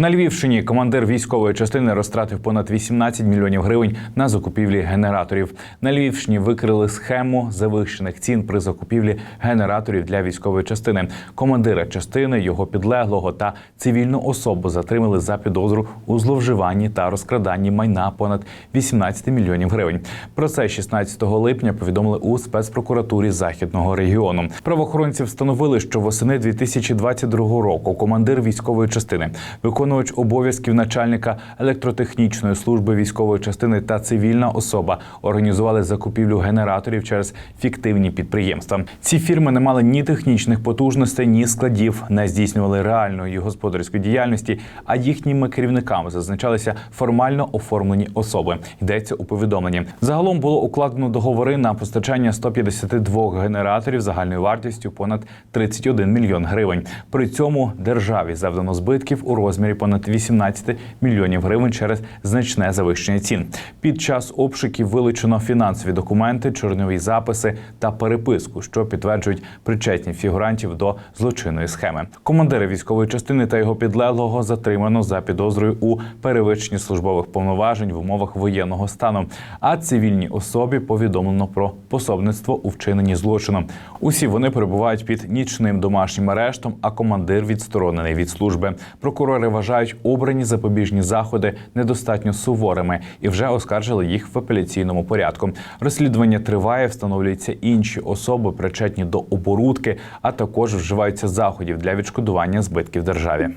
На Львівщині командир військової частини розтратив понад 18 мільйонів гривень на закупівлі генераторів. На Львівщині викрили схему завищених цін при закупівлі генераторів для військової частини. Командира частини, його підлеглого та цивільну особу затримали за підозру у зловживанні та розкраданні майна понад 18 мільйонів гривень. Про це 16 липня повідомили у спецпрокуратурі західного регіону. Правоохоронці встановили, що восени 2022 року командир військової частини, виконувач обов'язків начальника електротехнічної служби військової частини та цивільна особа організували закупівлю генераторів через фіктивні підприємства. Ці фірми не мали ні технічних потужностей, ні складів, не здійснювали реальної господарської діяльності, а їхніми керівниками зазначалися формально оформлені особи. Йдеться у повідомленні. Загалом було укладено договори на постачання 152 генераторів загальною вартістю понад 31 мільйон гривень. При цьому державі завдано збитків у розмірі понад 18 мільйонів гривень через значне завищення цін. Під час обшуків вилучено фінансові документи, чорнові записи та переписку, що підтверджують причетність фігурантів до злочинної схеми. Командира військової частини та його підлеглого затримано за підозрою у перевищенні службових повноважень в умовах воєнного стану. А цивільній особі повідомлено про пособництво у вчиненні злочину. Усі вони перебувають під нічним домашнім арештом, а командир відсторонений від служби. Прокурори вважають обрані запобіжні заходи недостатньо суворими і вже оскаржили їх в апеляційному порядку. Розслідування триває, встановлюються інші особи, причетні до оборудки, а також вживаються заходів для відшкодування збитків державі.